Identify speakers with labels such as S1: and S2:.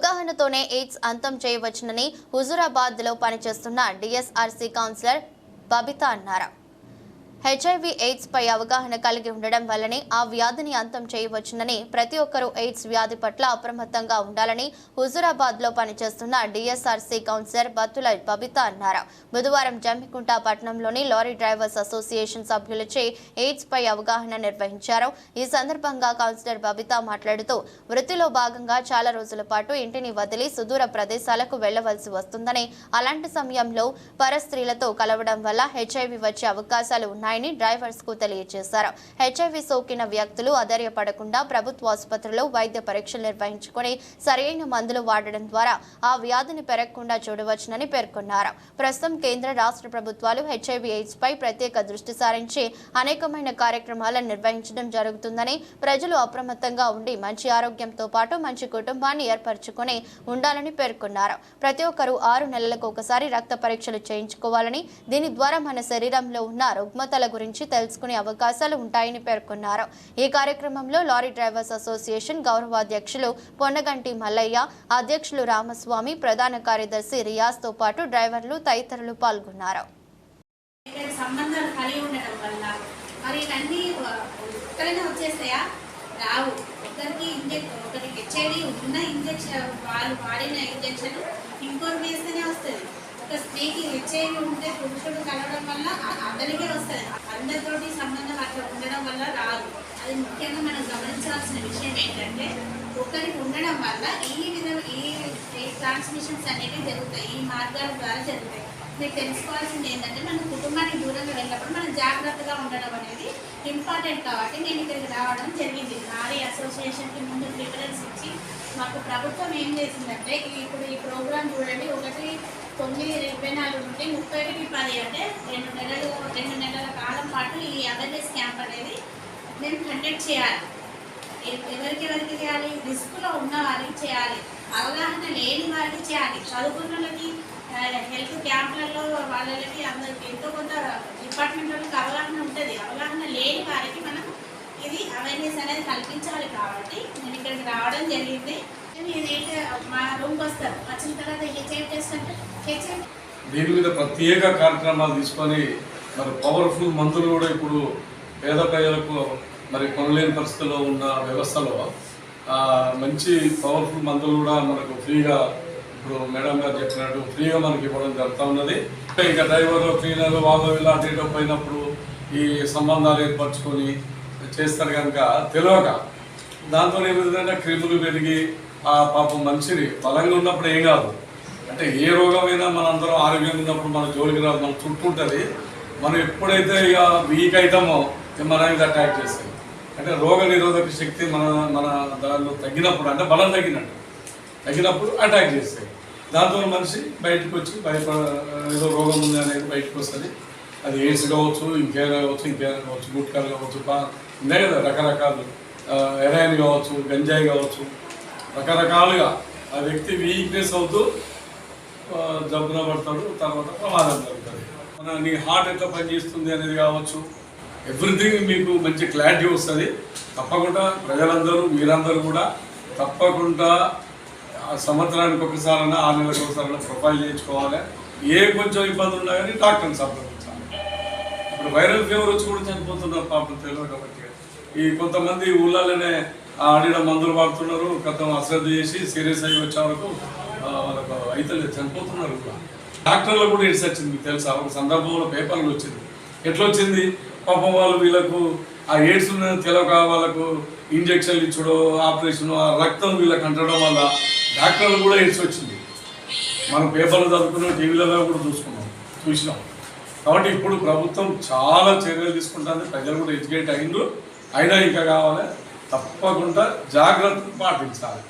S1: అవగాహనతోనే AIDS అంతం చేయవచ్చునని హుజూరాబాద్లో పనిచేస్తున్న డిఎస్ఆర్సీ councillor Babita అన్నారు. హెచ్ఐవి ఎయిడ్స్ పై అవగాహన కలిగి ఉండడం వల్లనే ఆ వ్యాధిని అంతం చేయవచ్చునని ప్రతి ఒక్కరూ ఎయిడ్స్ వ్యాధి పట్ల అప్రమత్తంగా ఉండాలని హుజూరాబాద్లో పనిచేస్తున్న డిఎస్ఆర్సీ కౌన్సిలర్ బత్తుల బబిత అన్నారు. బుధవారం జమ్మికుంట పట్టణంలోని లారీ డ్రైవర్స్ అసోసియేషన్ సభ్యులచే ఎయిడ్స్ పై అవగాహన నిర్వహించారు. ఈ సందర్భంగా కౌన్సిలర్ బబిత మాట్లాడుతూ వృత్తిలో భాగంగా చాలా రోజుల పాటు ఇంటిని వదిలి సుదూర ప్రదేశాలకు వెళ్ళవలసి వస్తుందని అలాంటి సమయంలో పరస్త్రీలతో కలవడం వల్ల హెచ్ఐవి వచ్చే అవకాశాలు ఉన్నాయి. ఉన్నాయని డ్రైవర్స్కు తెలియజేశారు. హెచ్ఐవి సోకిన వ్యక్తులు అధైర్యపడకుండా ప్రభుత్వ ఆసుపత్రిలో వైద్య పరీక్షలు నిర్వహించుకొని సరైన మందులు వాడడం ద్వారా ఆ వ్యాధిని పెరగకుండా చూడవచ్చునని పేర్కొన్నారు. ప్రస్తుతం కేంద్ర రాష్ట్ర ప్రభుత్వాలు హెచ్ఐవి ఎయిడ్స్ పై ప్రత్యేక దృష్టి సారించి అనేకమైన కార్యక్రమాలను నిర్వహించడం జరుగుతుందని ప్రజలు అప్రమత్తంగా ఉండి మంచి ఆరోగ్యంతో పాటు మంచి కుటుంబాన్ని ఏర్పరచుకుని ఉండాలని పేర్కొన్నారు. ప్రతి ఒక్కరూ ఆరు నెలలకు ఒకసారి రక్త పరీక్షలు చేయించుకోవాలని దీని ద్వారా మన శరీరంలో ఉన్న రుగ్మతల అంశాల గురించి తెలుసుకునే అవకాశాలు ఉంటాయని పేర్కొన్నారు. ఈ కార్యక్రమంలో లారీ డ్రైవర్స్ అసోసియేషన్ గౌరవాధ్యక్షులు పొన్నగంటి మల్లయ్య అధ్యక్షులు రామస్వామి ప్రధాన కార్యదర్శి రియాజ్తో పాటు డ్రైవర్లు తదితరులు పాల్గొన్నారు.
S2: సంబంధాలు కలిగి ఉండటం వల్ల మరి ఇవన్నీ ఒక్కరైనా వచ్చేస్తాయా? రావు. ఒకరికి ఇంజెక్ట్ ఒకరికి హెచ్ఐడి ఉన్న ఇంజెక్షన్ వాళ్ళు వాడిన ఇంజెక్షన్ ఇంకోటి వేస్తేనే వస్తుంది. ఒక స్త్రీకి హెచ్ఐవి ఉంటే పురుషుడు కలవడం వల్ల అ- అతనికే వస్తుంది. అందరితోటి సంబంధం అట్లా ఉండడం వల్ల రాదు. అది ముఖ్యంగా మనం గమనించాల్సిన విషయం ఏంటంటే ఒకరికి ఉండడం వల్ల ఈ విధంగా ఈ ట్రాన్స్మిషన్స్ అనేవి జరుగుతాయి ఈ మార్గాల ద్వారా జరుగుతాయి. మీకు తెలుసుకోవాల్సింది ఏంటంటే మన కుటుంబానికి దూరంగా వెళ్ళినప్పుడు మనం జాగ్రత్తగా ఉండడం అనేది ఇంపార్టెంట్ కాబట్టి నేను ఇక్కడికి రావడం జరిగింది. నారీ అసోసియేషన్కి ముందు ప్రిఫరెన్స్ ఇచ్చి మాకు ప్రభుత్వం ఏం చేసిందంటే ఇప్పుడు ఈ ప్రోగ్రాం చూడండి ఒకటి తొమ్మిది ఇరవై నాలుగు నుండి ముప్పై ఒకటి పది అంటే రెండు నెలలు రెండు నెలల కాలం పాటు ఈ అవేర్నెస్ క్యాంప్ అనేది మేము కండక్ట్ చేయాలి. ఎవరికి ఎవరికి చేయాలి? రిస్క్లో ఉన్న వారికి చేయాలి. అవగాహన లేని వారికి చేయాలి. చదువుకున్న వాళ్ళకి హెల్త్ క్యాంపులలో వాళ్ళకి అందరికి ఎంతో కొంత డిపార్ట్మెంట్ వాళ్ళకి అవగాహన ఉంటుంది. అవగాహన లేని వారికి మనం ఇది అవేర్నెస్ అనేది కల్పించాలి కాబట్టి నేను ఇక్కడికి రావడం జరిగింది. నేనైతే మా రూమ్కి వస్తారు. వచ్చిన తర్వాత టెస్ట్ అంటే
S3: దీని మీద ప్రత్యేక కార్యక్రమాలు తీసుకొని మరి పవర్ఫుల్ మందులు కూడా ఇప్పుడు పేద ప్రజలకు మరి కొనలేని పరిస్థితిలో ఉన్న వ్యవస్థలో మంచి పవర్ఫుల్ మందులు కూడా మనకు ఫ్రీగా ఇప్పుడు మేడం గారు చెప్పినట్టు ఫ్రీగా మనకి ఇవ్వడం జరుగుతూ ఉన్నది. ఇంకా డ్రైవర్లు క్లీనర్లు వాళ్ళు ఇలా అటు పోయినప్పుడు ఈ సంబంధాలు ఏర్పరచుకొని చేస్తారు కనుక తెలియక దాంతో ఏమిటంటే క్రిములు పెరిగి ఆ పాపం మనిషిని బలంగా ఉన్నప్పుడు ఏం కాదు. అంటే ఏ రోగమైనా మనందరం ఆరోగ్యంగా ఉన్నప్పుడు మన జోలికి రాదు మన చుట్టూ ఉంటుంది. మనం ఎప్పుడైతే ఇక వీక్ అవుతామో ఇక మన మీద అటాక్ చేస్తాయి అంటే రోగ నిరోధక శక్తి మన మన దానిలో తగ్గినప్పుడు అంటే బలం తగ్గినట్టు తగ్గినప్పుడు అటాక్ చేస్తాయి. దాంతో మనిషి బయటకు వచ్చి భయపడ ఏదో రోగం ఉంది అనేది బయటకు వస్తుంది. అది ఎయిడ్స్ కావచ్చు ఇంకేమైనా కావచ్చు ఇంకేమైనా కావచ్చు గుట్కాలు కావచ్చు పా ఉన్నాయి కదా రకరకాలు. ఎరైన్ కావచ్చు గంజాయి కావచ్చు రకరకాలుగా ఆ వ్యక్తి వీక్నెస్ అవుతూ జబ్బున పడతాడు తర్వాత ప్రమాదం జరుగుతుంది. మన నీ హార్ట్ ఎట్లా పనిచేస్తుంది అనేది కావచ్చు ఎవ్రీథింగ్ మీకు మంచి క్లారిటీ వస్తుంది. తప్పకుండా ప్రజలందరూ మీరందరూ కూడా తప్పకుండా సంవత్సరానికి ఒకసారైనా ఆరు నెలలకు ఒకసారైనా ప్రొఫైల్ చేయించుకోవాలి. ఏ కొంచెం ఇబ్బంది ఉన్నా కానీ డాక్టర్ని సంప్రదించాలి. ఇప్పుడు వైరల్ ఫీవర్ వచ్చి కూడా చనిపోతున్నారు పాపం తెలియదు కాబట్టి. ఈ కొంతమంది ఊళ్ళలోనే ఆడిన మందులు వాడుతున్నారు గతం అశ్రద్ధ చేసి సీరియస్ అయ్యి వచ్చే వరకు ఆ, వాళ్ళకు అయితే చనిపోతున్నారు. డాక్టర్లు కూడా ఇట్స్ వచ్చింది మీకు తెలుసా? ఒక సందర్భంలో పేపర్లు వచ్చింది. ఎట్లా వచ్చింది? పాపం వాళ్ళు వీళ్ళకు ఆ ఎయిడ్స్ ఉన్నది వాళ్ళకు ఇంజక్షన్లు ఇచ్చడం ఆపరేషన్ ఆ రక్తం వీళ్ళకి అంటడం వల్ల డాక్టర్లు కూడా ఎయిడ్స్ వచ్చింది. మనం పేపర్లు చదువుకున్నాం టీవీలలో కూడా చూసుకున్నాం చూసినాం. కాబట్టి ఇప్పుడు ప్రభుత్వం చాలా చర్యలు తీసుకుంటుంది ప్రజలు కూడా ఎడ్యుకేట్ అయిండ్రు అయినా ఇంకా కావాలి. తప్పకుండా జాగ్రత్తలు పాటించాలి.